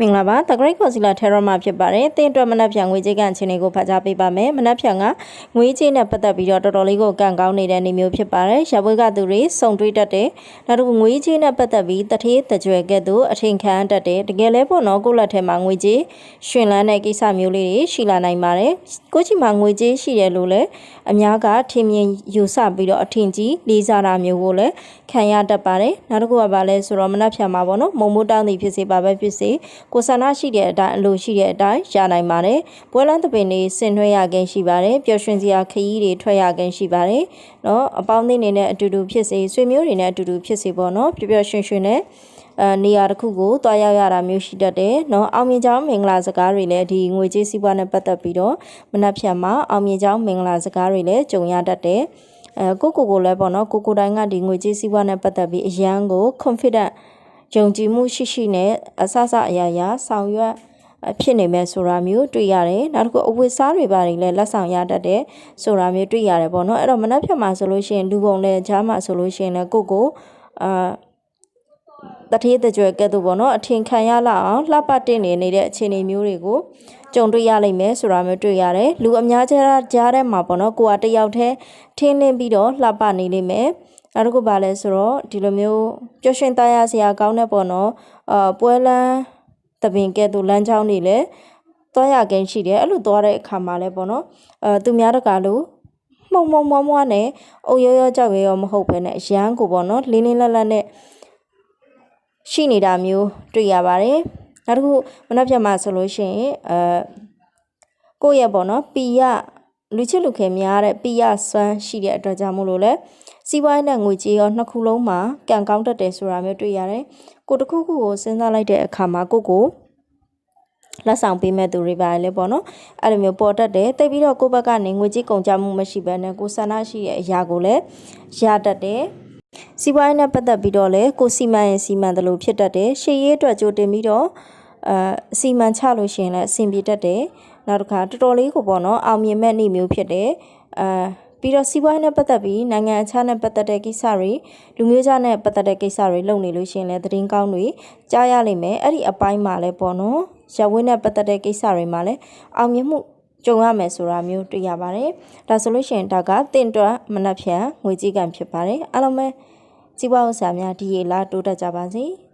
မင်္ဂလာပါ The Great Concealer Terror မှာဖြစ်ပါတယ်။တင်းအတွက်မနက်ဖြန်ငွေကြေးကန်ချင်းတွေကိုဖတ်ကြားပေးပါမယ်။မနက်ဖြန်ကငွေကြေးနဲ့ပတ်သက်ပြီးတော့တော်တော်လေးကိုကန်ကောင်းနေတဲ့နေမျိုးဖြစ်ပါတယ်။ရပွဲကသူတွေစုံတွေးတတ်တယ်။နောက်တစ်ခုငွေကြေးနဲ့ပတ်သက်ပြီးတထေးတကြွယ်ကဲ့သို့အထင်ခံတတ်တယ်။တကယ်လဲပေါ့နော်ကိုယ့်လက်ထဲမှာငွေကြေးရှင်လန်းတဲ့ကိစ္စမျိုးလေးတွေရှိလာနိုင်ပါတယ်။ကိုယ့်ချီမှာငွေကြေးရှိတယ်လို့လည်းအများကထင်မြင်ယူဆပြီးတော့အထင်ကြီးလေးစားတာမျိုးကိုလည်းခံရတတ်ပါတယ်။နောက်တစ်ခုကဘာလဲဆိုတော့မနက်ဖြန်မှာပေါ့နော်မုံမိုးတောင်းသည်ဖြစ်စေပါပဲဖြစ်စေကိုယ်ဆန္ဒရှိတဲ့အတိုင်းအလိုရှိတဲ့အတိုင်းရနိုင်ပါတယ်။ပွဲလန်းသပင်တွေဆင်နွှဲရခြင်းရှိပါတယ်။ပျော်ရွှင်စရာခရီးတွေထွက်ရခြင်းရှိပါတယ်။နော်အပေါင်းအသင်းတွေနဲ့အတူတူဖြစ်စေဆွေမျိုးတွေနဲ့အတူတူဖြစ်စေပေါ့နော်ပျော်ပျော်ရွှင်ရွှင်နဲ့အဲနေရာတစ်ခုကိုတွားရောက်ရတာမျိုးရှိတတ်တယ်เนาะအောင်မြင်ကြောင်းမင်္ဂလာစကားတွေလည်းဒီငွေကြေးစီးပွားနဲ့ပတ်သက်ပြီးတော့မနှက်ဖြတ်မှာအောင်မြင်ကြောင်းမင်္ဂလာစကားတွေလည်းကြုံရတတ်တယ်အဲကိုကိုကိုလည်းပေါ့နော်ကိုကိုတိုင်းကဒီငွေကြေးစီးပွားနဲ့ပတ်သက်ပြီးအရန်ကို confident ယုံကြည်မှုရှိရှိနဲ့အဆအဆအရာရာဆောင်ရွက်ဖြစ်နေမဲ့ဆိုတာမျိုးတွေ့ရတယ်နောက်တစ်ခုအဝတ်စားတွေပါတွေလည်းလက်ဆောင်ရတတ်တယ်ဆိုတာမျိုးတွေ့ရတယ်ပေါ့နော်အဲ့တော့မနှက်ဖြတ်မှာဆိုလို့ရှိရင်လူပုံလည်းဂျားမှာဆိုလို့ရှိရင်လည်းကိုကိုအာ တထေးတကြွယ်ကဲ့သို့ပေါ့နော်အထင်ခံရလောက်အောင်လှပတင်နေနေတဲ့အခြေအနေမျိုးတွေကိုကြုံတွေ့ရလိမ့်မယ်ဆိုတာမျိုးတွေ့ရတယ်လူအများကြားကြားထဲမှာပေါ့နော်ကိုကတယောက်တည်းထင်းလင်းပြီးတော့လှပနေလိမ့်မယ်နောက်တစ်ခုပါလဲဆိုတော့ဒီလိုမျိုးပျော်ရွှင်သားရစရာကောင်းတဲ့ပေါ့နော်အာပွဲလန်းတပင်ကဲ့သို့လမ်းကြောင်းနေလဲသွားရကိန်းရှိတယ်အဲ့လိုသွားတဲ့အခါမှာလဲပေါ့နော်အဲသူများတကာလို့မှုံမှုံမွားမွားနဲ့အုပ်ရောရောကြောက်ရောရောမဟုတ်ဘဲနဲ့အရန်ကိုပေါ့နော်လင်းလင်းလက်လက်နဲ့ ရှိနေတာမျိုးတွေ့ရပါတယ်နောက်တစ်ခုမနှက်ဖြတ်မှာဆိုလို့ရှိရင်အဲကိုယ့်ရဲ့ပေါ့နော်ပီရလူချစ်လူခဲများတဲ့ပီရစွမ်းရှိတဲ့အတွက်ကြောင့်မို့လို့လဲစီးပွားရေးနဲ့ငွေကြေးရောနှစ်ခုလုံးမှာကံကောင်းတတ်တယ်ဆိုတာမျိုးတွေ့ရတယ်ကိုတစ်ခုခုကိုစဉ်းစားလိုက်တဲ့အခါမှာကိုကိုလက်ဆောင်ပေးမဲ့သူတွေပါလေပေါ့နော်အဲ့လိုမျိုးပေါ်တတ်တယ်တိတ်ပြီးတော့ကိုယ့်ဘက်ကနေငွေကြေးကုန်ကြမှုမရှိဘဲနဲ့ကိုဆန္ဒရှိတဲ့အရာကိုလည်းရတတ်တယ် စီးပွားရေးနဲ့ပတ်သက်ပြီးတော့လည်းကိုစီမံရင်စီမံတယ်လို့ဖြစ်တတ်တယ်ရှေ့ရေးအတွက်ကြိုတင်ပြီးတော့အာအစီမံချလို့ရှိရင်လည်းအဆင်ပြေတတ်တယ်နောက်တစ်ခါတော်တော်လေးကိုပေါ့နော်အောင်မြင်မဲ့နေ့မျိုးဖြစ်တယ်အာပြီးတော့စီးပွားရေးနဲ့ပတ်သက်ပြီးနိုင်ငံအခြားနဲ့ပတ်သက်တဲ့ကိစ္စတွေလူမျိုးခြားနဲ့ပတ်သက်တဲ့ကိစ္စတွေလုပ်နေလို့ရှိရင်လည်းသတင်းကောင်းတွေကြားရလိမ့်မယ်အဲ့ဒီအပိုင်းမှာလည်းပေါ့နော်ရဝင်းနဲ့ပတ်သက်တဲ့ကိစ္စတွေမှာလည်းအောင်မြင်မှု ကြုံရမယ်ဆိုတာမျိုးတွေ့ရပါတယ်ဒါဆိုလို့ရှိရင်ဒါကတင့်တွက်မနှက်ဖြန်ငွေကြီးကံဖြစ်ပါတယ်အားလုံးပဲစီးပွားဥစ္စာများဒီရေလားတိုးတက်ကြပါစေ။